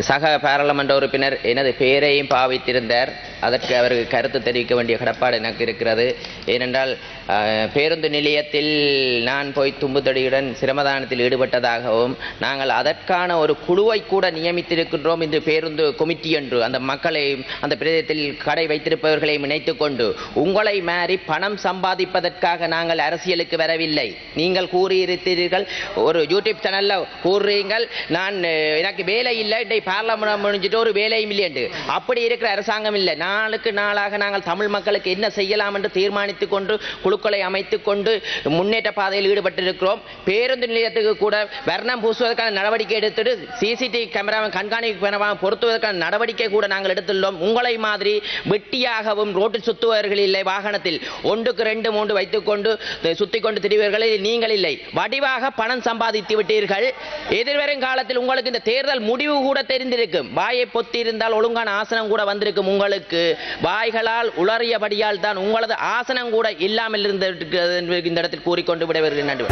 சக பாராளுமன்ற உறுப்பினர் எனது பெயரையும் பாவித்திருந்தார். அதற்கு அவருக்கு கருத்து தெரிவிக்க வேண்டிய கடப்பாடு எனக்கு இருக்கிறது. ஏனென்றால் பேருந்து நிலையத்தில் நான் போய் தும்புதடியுடன் சிரமதானத்தில் ஈடுபட்டதாகவும் நாங்கள் அதற்கான ஒரு குழுவை கூட நியமித்திருக்கின்றோம் இந்த பேருந்து கமிட்டி என்று. அந்த மக்களை அந்த பிரதேசத்தில் கடை வைத்திருப்பவர்களையும் இணைத்து கொண்டு உங்களை மாறி பணம் சம்பாதிப்பதற்காக நாங்கள் அரசியலுக்கு வரவில்லை. நீங்கள் கூறியிருக்கிறீர்கள் ஒரு யூடியூப் சேனலில் கூறுறீங்கள் நான் எனக்கு வேலை இல்லை இன்றைக்கு பார்லமெண்ட் முடிஞ்சிட்டு ஒரு வேலையும் இல்லை என்று. அப்படி இருக்கிற அரசாங்கம் இல்லை. நாளுக்கு நாளாக நாங்கள் தமிழ் மக்களுக்கு என்ன செய்யலாம் என்று தீர்மானித்துக் கொண்டு குழு குழுக்களை அமைத்துக் கொண்டு முன்னேற்ற பாதையில் ஈடுபட்டிருக்கிறோம். பேருந்து நிலையத்துக்கு கூட வர்ணம் பூசுவதற்கான நடவடிக்கை எடுத்துட்டு சிசிடிவி கேமராவை கண்காணிப்பு கேமராவை பொருத்துவதற்கான நடவடிக்கை கூட நாங்கள் எடுத்துள்ளோம். உங்களை மாதிரி வெட்டியாகவும் ரோட்டில் சுத்துவர்கள் இல்லை வாகனத்தில். ஒன்றுக்கு ரெண்டு மூன்று வைத்துக்கொண்டு சுத்தி கொண்டு திரிவர்களை நீங்கள் இல்லை. வடிவாக பணம் சம்பாதித்து விட்டீர்கள். எதிர்வரும் காலத்தில் உங்களுக்கு இந்த தேர்தல் முடிவு கூட தெரிந்திருக்கும். வாயை பொத்தி இருந்தால் ஒழுங்கான ஆசனம் கூட வந்திருக்கும் உங்களுக்கு. வாய்களால் உளறியபடியால் தான் உங்களது ஆசனம் கூட இல்லாமல் இருந்திருக்கிறது இந்த இடத்தில் கூறிக்கொண்டு விடைபெறுகிறேன். நன்றி.